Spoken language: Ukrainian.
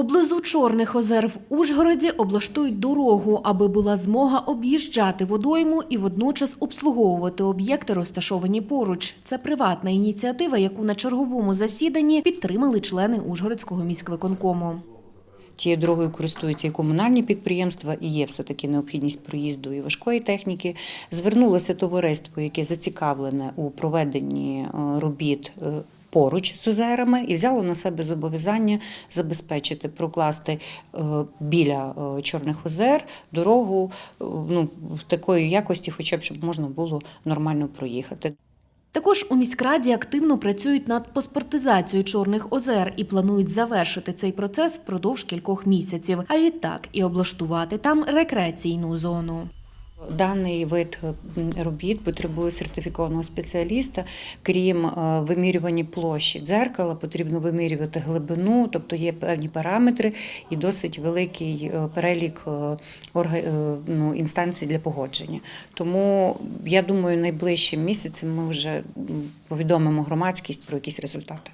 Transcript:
Поблизу Чорних озер в Ужгороді облаштують дорогу, аби була змога об'їжджати водойму і водночас обслуговувати об'єкти, розташовані поруч. Це приватна ініціатива, яку на черговому засіданні підтримали члени Ужгородського міськвиконкому. Тією дорогою користуються і комунальні підприємства, і є все-таки необхідність проїзду і важкої техніки. Звернулося товариство, яке зацікавлене у проведенні е, робіт. Поруч з озерами і взяло на себе зобов'язання забезпечити прокласти е, біля е, Чорних озер дорогу е, ну, в такої якості, хоча б щоб можна було нормально проїхати. Також у міськраді активно працюють над паспортизацією Чорних озер і планують завершити цей процес впродовж кількох місяців, а відтак і облаштувати там рекреаційну зону. Даний вид е, робіт потребує сертифікованого спеціаліста. Крім е, вимірювання площі дзеркала, потрібно вимірювати глибину, тобто є певні параметри і досить великий е, перелік ну, інстанцій для погодження. Тому я думаю, найближчим місяцем ми вже повідомимо громадськість про якісь результати.